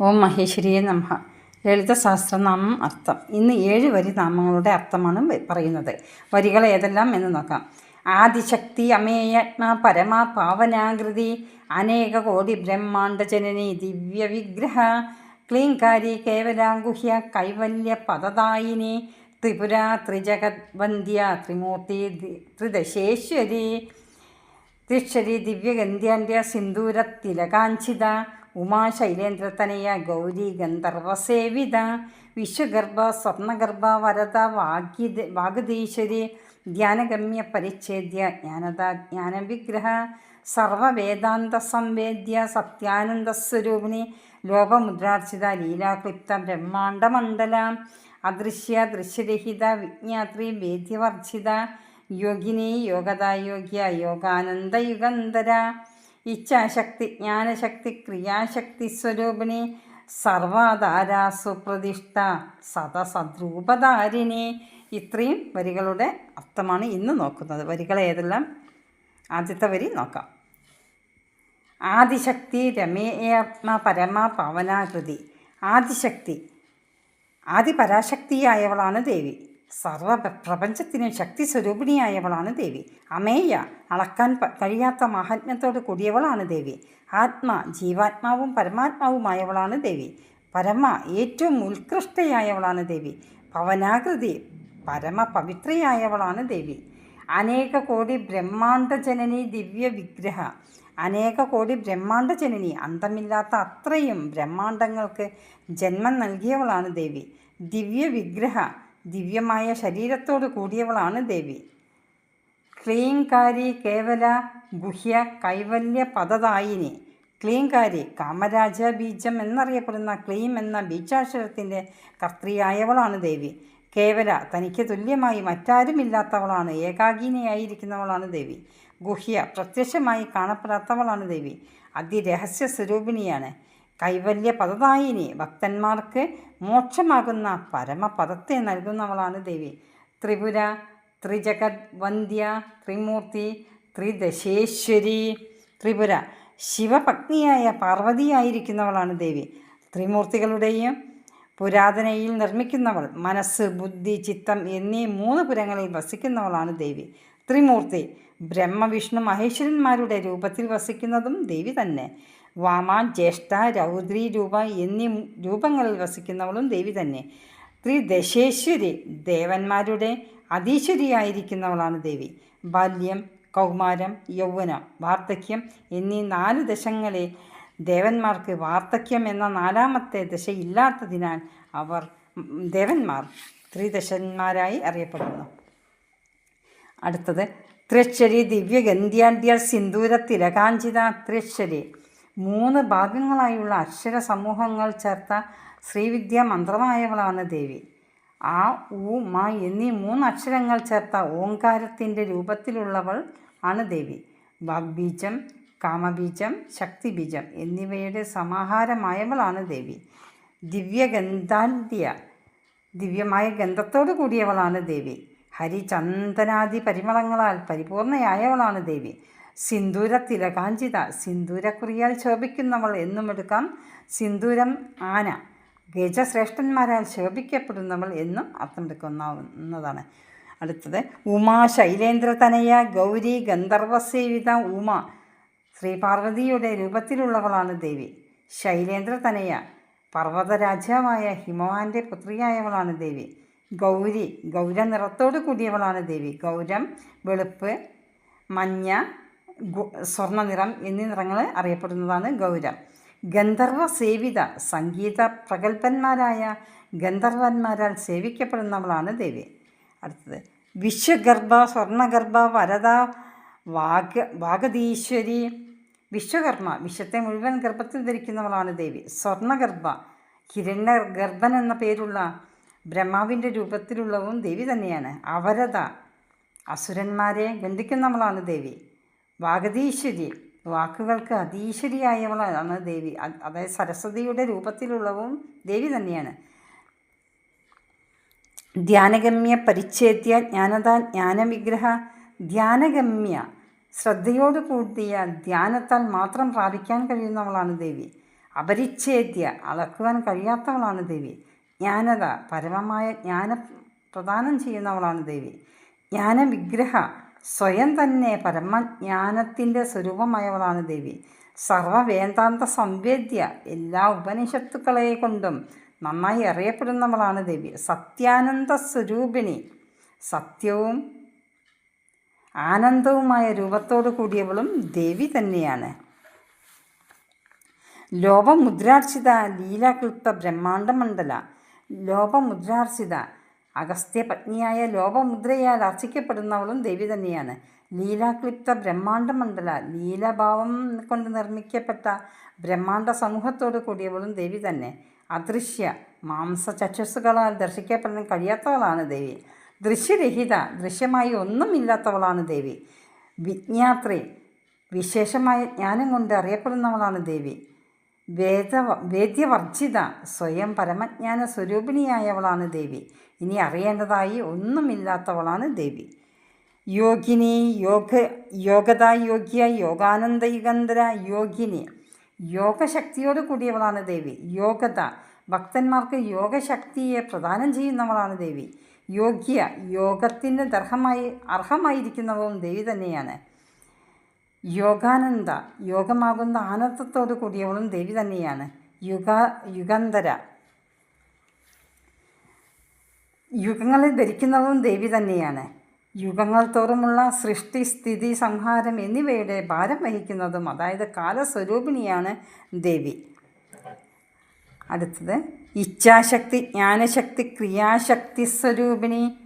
ഓം മഹേശ്വരിയെ നമ. ലളിത സഹസ്രനാമം അർത്ഥം. ഇന്ന് ഏഴ് വരി നാമങ്ങളുടെ അർത്ഥമാണ് പറയുന്നത്. വരികൾ ഏതെല്ലാം എന്ന് നോക്കാം. ആദിശക്തി അമേയത്മ പരമാ പാവനാകൃതി അനേക കോടി ബ്രഹ്മാണ്ട ജനനി ദിവ്യ വിഗ്രഹ ക്ലീങ്കാരി കേവലാങ്കുഹ്യ കൈവല്യ പദതായിനി ത്രിപുര ത്രിജഗത് വന്ദ്യ ത്രിമൂർത്തി ത്രിദശേശ്വരി തിക്ഷരി ദിവ്യഗന്ധ്യാന്ത്യ സിന്ദൂര തിലകാഞ്ചിത ഉമാശൈലേന്ദ്രതനയ ഗൗരി ഗന്ധർവസേവിത വിശ്വഗർഭ സ്വർണഗർഭ വരത വാഗ്യ വാഗതീശ്വരി ധ്യാനഗമ്യ പരിച്ഛേദ്യ ജ്ഞാനത ജ്ഞാനവിഗ്രഹ സർവവേദാന്ത സംവേദ്യ സത്യാനന്ദസ്വരൂപിണി ലോകമുദ്രാർച്ചിത ലീലാക്ലിപ്ത ബ്രഹ്മാണ്ഡമണ്ഡല അദൃശ്യ ദൃശ്യരഹിത വിജ്ഞാത്രി വേദ്യവർജിത യോഗിനി യോഗദായോഗ്യ യോഗാനന്ദ യുഗന്ധര ഇച്ഛാശക്തി ജ്ഞാനശക്തി ക്രിയാശക്തി സ്വരൂപിണി സർവാധാര സുപ്രതിഷ്ഠ സതസദ്രൂപധാരിണി ഇത്രയും വരികളുടെ അർത്ഥമാണ് ഇന്ന് നോക്കുന്നത്. വരികൾ ഏതെല്ലാം? ആദ്യത്തെ വരി നോക്കാം. ആദിശക്തി രമേയാത്മ പരമ പവനാകൃതി ആദിശക്തി ആദിപരാശക്തിയായവളാണ് ദേവി. സർവ പ്രപഞ്ചത്തിനും ശക്തി സ്വരൂപിണിയായവളാണ് ദേവി. അമേയ അളക്കാൻ കഴിയാത്ത മാഹാത്മ്യത്തോട് കൂടിയവളാണ് ദേവി. ആത്മ ജീവാത്മാവും പരമാത്മാവുമായവളാണ് ദേവി. പരമ ഏറ്റവും ഉത്കൃഷ്ടയായവളാണ് ദേവി. പവനാകൃതി പരമ പവിത്രയായവളാണ് ദേവി. അനേക കോടി ബ്രഹ്മാണ്ട ജനനി ദിവ്യ വിഗ്രഹ. അനേക കോടി ബ്രഹ്മാണ്ട ജനനി അന്തമില്ലാത്ത അത്രയും ബ്രഹ്മാണ്ടങ്ങൾക്ക് ജന്മം നൽകിയവളാണ് ദേവി. ദിവ്യ വിഗ്രഹ ദിവ്യമായ ശരീരത്തോട് കൂടിയവളാണ് ദേവി. ക്ലീങ്കാരി കേവല ഗുഹ്യ കൈവല്യ പദദായിനി. ക്ലീങ്കാരി കാമരാജ ബീജം എന്നറിയപ്പെടുന്ന ക്ലീം എന്ന ബീജാക്ഷരത്തിന്റെ കർത്തൃയായവളാണ് ദേവി. കേവല തനിക്ക് തുല്യമായി മറ്റാരുമില്ലാത്തവളാണ് ഏകാഗിനിയായിരിക്കുന്നവളാണ് ദേവി. ഗുഹ്യ പ്രത്യക്ഷമായി കാണപ്പെടാത്തവളാണ് ദേവി. അതിരഹസ്യ സ്വരൂപിണിയാണ്. കൈവല്യ പദദായിനി ഭക്തന്മാർക്ക് മോക്ഷമാകുന്ന പരമപദത്തെ നൽകുന്നവളാണ് ദേവി. ത്രിപുര ത്രിജഗത് വന്ധ്യ ത്രിമൂർത്തി ത്രിദശേശ്വരി ത്രിപുര. ശിവപത്നിയായ പാർവതിയായിരിക്കുന്നവളാണ് ദേവി. ത്രിമൂർത്തികളുടെയും പുരാതനയിൽ നിർമ്മിക്കുന്നവൾ മനസ്സ് ബുദ്ധി ചിത്തം എന്നീ മൂന്ന് പുരങ്ങളിൽ വസിക്കുന്നവളാണ് ദേവി. ത്രിമൂർത്തി ബ്രഹ്മവിഷ്ണു മഹേശ്വരന്മാരുടെ രൂപത്തിൽ വസിക്കുന്നതും ദേവി തന്നെ. വാമ ജ്യേഷ്ഠ രൗദ്രി രൂപ എന്നീ രൂപങ്ങളിൽ വസിക്കുന്നവളും ദേവി തന്നെ. ത്രിദശേശ്വരി ദേവന്മാരുടെ അതീശ്വരിയായിരിക്കുന്നവളാണ് ദേവി. ബാല്യം കൗമാരം യൗവനം വാർദ്ധക്യം എന്നീ നാല് ദശങ്ങളെ ദേവന്മാർക്ക് വാർദ്ധക്യം എന്ന നാലാമത്തെ ദശയില്ലാത്തതിനാൽ അവർ ദേവന്മാർ ത്രിദശന്മാരായി അറിയപ്പെടുന്നു. അടുത്തത് ത്രിക്ഷരി ദിവ്യഗന്ധ്യാഢ്യ സിന്ദൂര തിലകാഞ്ചിത ത്രശ്ശരി മൂന്ന് ഭാഗങ്ങളായുള്ള അക്ഷര സമൂഹങ്ങൾ ചേർത്ത ശ്രീവിദ്യ മന്ത്രമായവളാണ് ദേവി. ആ ഉ മ എന്നീ മൂന്ന് അക്ഷരങ്ങൾ ചേർത്ത ഓങ്കാരത്തിന്റെ രൂപത്തിലുള്ളവൾ ആണ് ദേവി. വാഗ്ബീജം കാമബീജം ശക്തിബീജം എന്നിവയുടെ സമാഹാരമായവളാണ് ദേവി. ദിവ്യഗന്ധാന്ത്യ ദിവ്യമായ ഗന്ധത്തോടു കൂടിയവളാണ് ദേവി. ഹരിചന്ദനാദി പരിമളങ്ങളാൽ പരിപൂർണയായവളാണ് ദേവി. സിന്ദൂര തിലകാഞ്ചിത സിന്ദൂരക്കുറിയാൽ ശോഭിക്കുന്നവൾ എന്നും എടുക്കാം. സിന്ദൂരം ആന ഗജശ്രേഷ്ഠന്മാരാൽ ശോഭിക്കപ്പെടുന്നവൾ എന്നും അർത്ഥമെടുക്കാവുന്നതാണ് അടുത്തത് ഉമാ ശൈലേന്ദ്രതനയ ഗൗരി ഗന്ധർവസേവിത ഉമ ശ്രീ പാർവതിയുടെ രൂപത്തിലുള്ളവളാണ് ദേവി. ശൈലേന്ദ്ര തനയ പർവതരാജാവായ ഹിമവാന്റെ പുത്രിയായവളാണ് ദേവി. ഗൗരി ഗൗര നിറത്തോടു കൂടിയവളാണ് ദേവി. ഗൗരം വെളുപ്പ് മഞ്ഞ സ്വർണ നിറം എന്നീ നിറങ്ങൾ അറിയപ്പെടുന്നതാണ് ഗൗരം. ഗന്ധർവ സേവിത സംഗീത പ്രഗത്ഭന്മാരായ ഗന്ധർവന്മാരാൽ സേവിക്കപ്പെടുന്നവളാണ് ദേവി. അടുത്തത് വിശ്വഗർഭ സ്വർണഗർഭ വരദ വാഗ വാഗതീശ്വരി വിശ്വകർമ്മ വിശ്വത്തെ മുഴുവൻ ഗർഭത്തിൽ ധരിക്കുന്നവളാണ് ദേവി. സ്വർണഗർഭ ഹിരണ്യ ഗർഭൻ എന്ന പേരുള്ള ബ്രഹ്മാവിന്റെ രൂപത്തിലുള്ളവും ദേവി തന്നെയാണ്. അവരത അസുരന്മാരെ ബന്ധിക്കുന്നവളാണ് ദേവി. വാഗതീശ്വരി വാക്കുകൾക്ക് അതീശ്വരിയായവളാണ്. ദേവി അതായത് സരസ്വതിയുടെ രൂപത്തിലുള്ളവും ദേവി തന്നെയാണ്. ധ്യാനഗമ്യ പരിച്ഛേദ്യ ജ്ഞാനത ജ്ഞാനവിഗ്രഹ ധ്യാനഗമ്യ. ശ്രദ്ധയോട് കൂടിയ ധ്യാനത്താൽ മാത്രം പ്രാപിക്കാൻ കഴിയുന്നവളാണ് ദേവി. അപരിച്ഛേദ്യ അളക്കുവാൻ കഴിയാത്തവളാണ് ദേവി. ജ്ഞാനത പരമമായ ജ്ഞാന പ്രദാനം ചെയ്യുന്നവളാണ് ദേവി. ജ്ഞാനവിഗ്രഹ സ്വയം തന്നെ പരമജ്ഞാനത്തിന്റെ സ്വരൂപമായവളാണ് ദേവി. സർവവേദാന്ത സംവേദ്യ എല്ലാ ഉപനിഷത്തുക്കളെ കൊണ്ടും നന്നായി അറിയപ്പെടുന്നവളാണ് ദേവി. സത്യാനന്ദ സ്വരൂപിണി. സത്യവും ആനന്ദവുമായ രൂപത്തോടു കൂടിയവളും ദേവി തന്നെയാണ്. ലോപമുദ്രാർച്ചിത ലീലാകൃത്ത ബ്രഹ്മാണ്ഡമണ്ഡല ലോപമുദ്രാർച്ചിത അഗസ്ത്യ പത്നിയായ ലോപമുദ്രയാൽ അർച്ചിക്കപ്പെടുന്നവളും ദേവി തന്നെയാണ്. ലീലാക്ലിപ്ത ബ്രഹ്മാണ്ഡമണ്ഡല ലീലാഭാവം കൊണ്ട് നിർമ്മിക്കപ്പെട്ട ബ്രഹ്മാണ്ഡ സമൂഹത്തോട് കൂടിയവളും ദേവി തന്നെ. അദൃശ്യ മാംസചക്ഷുസുകളാൽ ദർശിക്കപ്പെടാൻ കഴിയാത്തവളാണ് ദേവി. ദൃശ്യരഹിത ദൃശ്യമായി ഒന്നും ഇല്ലാത്തവളാണ് ദേവി. വിജ്ഞാത്രി വിശേഷമായ ജ്ഞാനം കൊണ്ട് അറിയപ്പെടുന്നവളാണ് ദേവി. വേദ വേദ്യവർജിത സ്വയം പരമജ്ഞാന സ്വരൂപിണിയായവളാണ് ദേവി. ഇനി അറിയേണ്ടതായി ഒന്നുമില്ലാത്തവളാണ് ദേവി. യോഗിനി യോഗ യോഗതാ യോഗ്യ യോഗാനന്ദയുഗന്ധര യോഗിനി. യോഗശക്തിയോട് കൂടിയവളാണ് ദേവി. യോഗത ഭക്തന്മാർക്ക് യോഗശക്തിയെ പ്രദാനം ചെയ്യുന്നവളാണ് ദേവി. യോഗ്യ യോഗത്തിന് ദർഹമായി അർഹമായിരിക്കുന്നവളും ദേവി തന്നെയാണ്. യോഗാനന്ദ യോഗമാകുന്ന ആനന്ദത്തോട് കൂടിയവളും ദേവി തന്നെയാണ്. യുഗ യുഗന്ധര. യുഗങ്ങളെ ധരിക്കുന്നതും ദേവി തന്നെയാണ്. യുഗങ്ങൾ തോറുമുള്ള സൃഷ്ടി സ്ഥിതി സംഹാരം എന്നിവയുടെ ഭാരം വഹിക്കുന്നതും അതായത് കാലസ്വരൂപിണിയാണ് ദേവി. അടുത്തത് ഇച്ഛാശക്തി ജ്ഞാനശക്തി ക്രിയാശക്തി സ്വരൂപിണി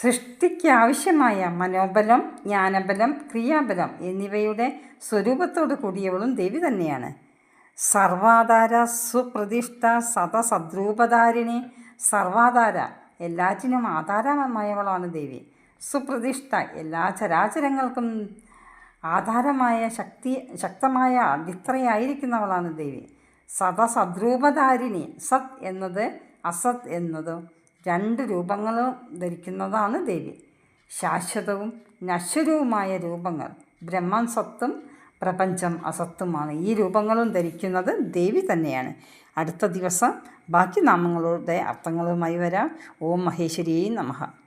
സൃഷ്ടിക്ക് ആവശ്യമായ മനോബലം ജ്ഞാനബലം ക്രിയാബലം എന്നിവയുടെ സ്വരൂപത്തോട് കൂടിയവളും ദേവി തന്നെയാണ്. സർവാധാര സുപ്രതിഷ്ഠ സതസദ്രൂപധാരിണി സർവാധാര എല്ലാറ്റിനും ആധാരമായവളാണ് ദേവി. സുപ്രതിഷ്ഠ എല്ലാ ചരാചരങ്ങൾക്കും ആധാരമായ ശക്തി ശക്തമായ അടിത്തറയായിരിക്കുന്നവളാണ് ദേവി. സതസദ്രൂപധാരിണി സത് എന്നത് അസത് എന്നതും രണ്ട് രൂപങ്ങളും ധരിക്കുന്നതാണ് ദേവി. ശാശ്വതവും നശ്വരവുമായ രൂപങ്ങൾ ബ്രഹ്മം സ്വത്തും പ്രപഞ്ചം അസത്തുമാണ്. ഈ രൂപങ്ങളും ധരിക്കുന്നത് ദേവി തന്നെയാണ്. അടുത്ത ദിവസം ബാക്കി നാമങ്ങളുടെ അർത്ഥങ്ങളുമായി വരാം. ഓം മഹേശ്വരിയെ നമഃ